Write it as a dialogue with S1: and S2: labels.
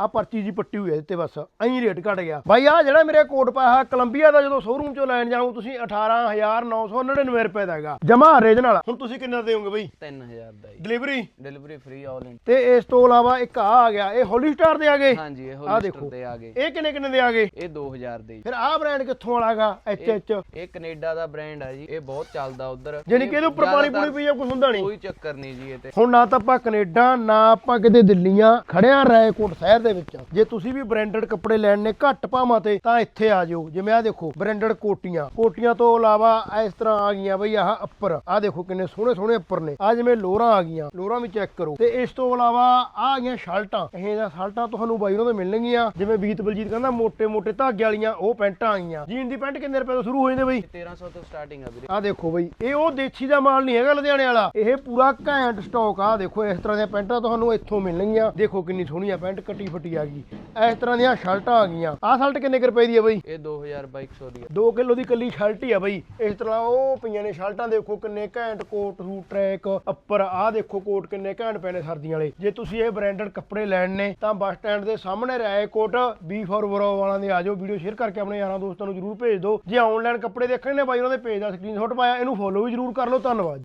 S1: ਆ ਪਰਚੀ ਜੀ ਪੱਟੀ ਹੋਈ ਹੈ ਇੱਥੇ ਬਸ ਐਂ ਰੇਟ ਘਟ ਗਿਆ। ਬਾਈ ਆ ਜਿਹੜਾ ਮੇਰੇ ਕੋਟ ਪਾਇਆ ਕੋਲੰਬੀਆ ਦਾ ਜਦੋਂ ਸ਼ੋਰੂਮ ਚੋਂ ਲੈਣ ਜਾਓ ਤੁਸੀਂ 18999 ਰੁਪਏ ਦਾ ਹੈਗਾ। ਜਮਾ ਰੀਜਨਲ ਹੁਣ ਤੁਸੀਂ ਕਿੰਨਾ ਦੇਵੋਗੇ ਬਈ?
S2: 3000 ਦਾ ਜੀ।
S1: Delivery
S2: delivery free all in
S1: ਤੇ ਇਸ ਤੋਂ ਇਲਾਵਾ ਇੱਕ ਆ ਆ ਗਿਆ ਇਹ ਹੋਲੀ ਸਟਾਰ ਦੇ ਆ ਗਏ।
S2: ਹਾਂਜੀ ਇਹ
S1: ਆਹ
S2: ਹੋਲਿਸਟਰ
S1: ਦੇਖੋ।
S2: ਦੇ ਆ ਗਏ।
S1: ਇਹ ਕਿੰਨੇ ਕਿੰਨੇ ਦੇ ਆ ਗਏ?
S2: ਇਹ 2000 ਦੇ
S1: ਫਿਰ ਆਹ ਬ੍ਰਾਂਡ ਕਿੱਥੋਂ ਵਾਲਾ ਹੈਗਾ? ਐਚ ਐਚ
S2: ਇਹ ਕੈਨੇਡਾ ਦਾ ਬ੍ਰਾਂਡ ਆ ਜੀ। ਇਹ ਬਹੁਤ ਚੱਲਦਾ ਉਧਰ।
S1: ਜਾਨੀ ਕਿ ਇਹਦੇ ਉੱਪਰ ਪਾਣੀ ਪੂਣੀ ਪੀਆ ਕੁਝ ਹੁੰਦਾ ਨਹੀਂ।
S2: ਕੋਈ ਚੱਕਰ ਨਹੀਂ ਜੀ ਇਹ ਤੇ।
S1: ਹੁਣ ਨਾ ਤਾਂ ਆਪਾਂ ਕੈਨੇਡਾ ਨਾ ਆਪਾਂ ਕਿਤੇ ਦਿੱਲੀਆਂ ਖੜਿਆ ਰਾਏਕੋਟ ਸ਼ਹਿਰ ਦੇ ਵਿੱਚ। ਜੇ ਤੁਸੀਂ ਵੀ ਬ੍ਰਾਂਡਡ ਕੱਪੜੇ ਲੈਣ ਨੇ ਘੱਟ ਭਾਵਾਂ ਤੇ ਤਾਂ ਇੱਥੇ ਆ ਜਾਓ। ਜਿਵੇਂ ਆ ਦੇਖੋ ਬ੍ਰਾਂਡਡ ਕੋਟੀਆਂ। ਕੋਟੀਆਂ ਤੋਂ ਇਲਾਵਾ ਇਸ ਤਰ੍ਹਾਂ ਆ ਗਈਆਂ ਬਈ ਆਹ ਅੱਪਰ ਆ ਦੇਖੋ ਕਿੰਨੇ ਸੋਹਣੇ ਸੋਹਣੇ ਅੱਪਰ ਨੇ। ਆ ਜਿਵੇਂ ਲੋਰਾਂ ਆ ਗਈਆਂ। ਲੋਰਾਂ ਵੀ ਚੈੱਕ ਕਰੋ। ਤੇ ਇਸ ਤੋਂ ਇਲਾਵਾ ਆ ਗਈਆਂ ਸ਼ਰਟਾਂ। ਇਹ ਦਾ ਸ਼ਰਟਾਂ ਤੁਹਾਨੂੰ ਬਾਈ ਉਹਨਾਂ ਤੋਂ ਮਿਲਣਗੀਆਂ। ਜਿਵੇਂ ਬੀਤ ਬਲਜੀਤ ਕਹਿੰਦਾ ਮੋٹے ਮੋٹے ਧਾਗੇ ਵਾਲੀਆਂ ਉਹ ਪੈਂਟਾਂ ਆ ਗਈਆਂ। ਜੀਨ ਦੀ ਪੈਂਟ ਕਿੰਨੇ ਰੁਪਏ ਤੋਂ ਸ਼ੁਰੂ ਹੋ ਜਾਂਦੇ ਬਈ?
S2: 1300 ਤੋਂ ਸਟਾਰਟਿੰਗ ਆ ਵੀਰੇ।
S1: ਆ ਦੇਖੋ ਬਈ ਇਹ ਉਹ ਦੇਸੀ ਦਾ ਮਾਲ ਨਹੀਂ ਹੈਗਾ ਲੁਧਿਆਣੇ ਵਾਲਾ। ਇਹ ਪੂਰਾ ਘੈਂਟ ਸਟਾਕ ਆ। ਦੇਖੋ ਇਸ ਤਰ੍ਹਾਂ ਦੀਆਂ ਪੈਂਟਾਂ ਤੁਹਾਨੂੰ ਇੱਥੋਂ ਮਿਲਣਗੀਆਂ। ਦੇਖੋ ਕਿੰਨੀ ਸੋਹਣੀਆਂ ਪੈਂਟ ਕੱਟੀ ਫੱਟੀ ਆ ਗਈ। ਇਸ ਤਰ੍ਹਾਂ ਦੀਆਂ ਸ਼ਰਟਾਂ ਆ ਗਈਆਂ। ਆਹ ਸ਼ਰਟ ਕਿੰਨੇ ਕੁ ਰੁਪਏ ਦੀ ਆ ਬਈ?
S2: ਇਹ 2200 ਦੀ ਆ।
S1: 2 ਕਿਲੋ ਦੀ ਕੱਲੀ ਸ਼ਰਟ ਹੀ ਆ ਬਈ। ਇਸ ਤਰ੍ਹਾਂ ਉਹ ਪਈਆਂ ਨੇ ਸ਼ਰਟਾਂ ਦੇਖੋ ਕਿੰਨੇ ਘੈਂਟ ਕੋਟ ਸੂਟ ਟਰੈਕ ਅੱਪਰ। ਆਹ ਦੇਖੋ ਕੋਟ ਕਿੰਨੇ ਘੈਂਟ ਪਏ ਨੇ ਸਰਦੀਆਂ ਵਾਲੇ। ਜੇ ਤੁਸੀਂ ਇਹ ਬ੍ਰਾਂਡਡ ਕੱਪੜੇ ਲੈਣ ਨੇ ਤਾਂ ਬੱਸ ਸਟੈਂਡ ਦੇ ਸਾਹਮਣੇ ਰਾਏ ਕੋਟ ਬੀ ਫॉर ਬਰੋ ਵਾਲਾਂ ਦੇ ਆ ਜਾਓ। ਵੀਡੀਓ ਸ਼ੇਅਰ ਕਰਕੇ ਆਪਣੇ ਯਾਰਾਂ ਦੋਸਤਾਂ ਨੂੰ ਜਰੂਰ ਭੇਜ ਦਿਓ। ਜੇ ਆਨਲਾਈਨ ਕੱਪੜੇ ਦੇਖਣੇ ਨੇ ਬਾਈ ਉਹਨਾਂ ਦੇ ਪੇਜ ਦਾ ਸਕਰੀਨਸ਼ਾਟ ਪਾਇਆ ਇਹਨੂੰ ਫੋਲੋ ਵੀ ਜਰੂਰ ਕਰ ਲਓ। ਧੰਨਵਾਦ।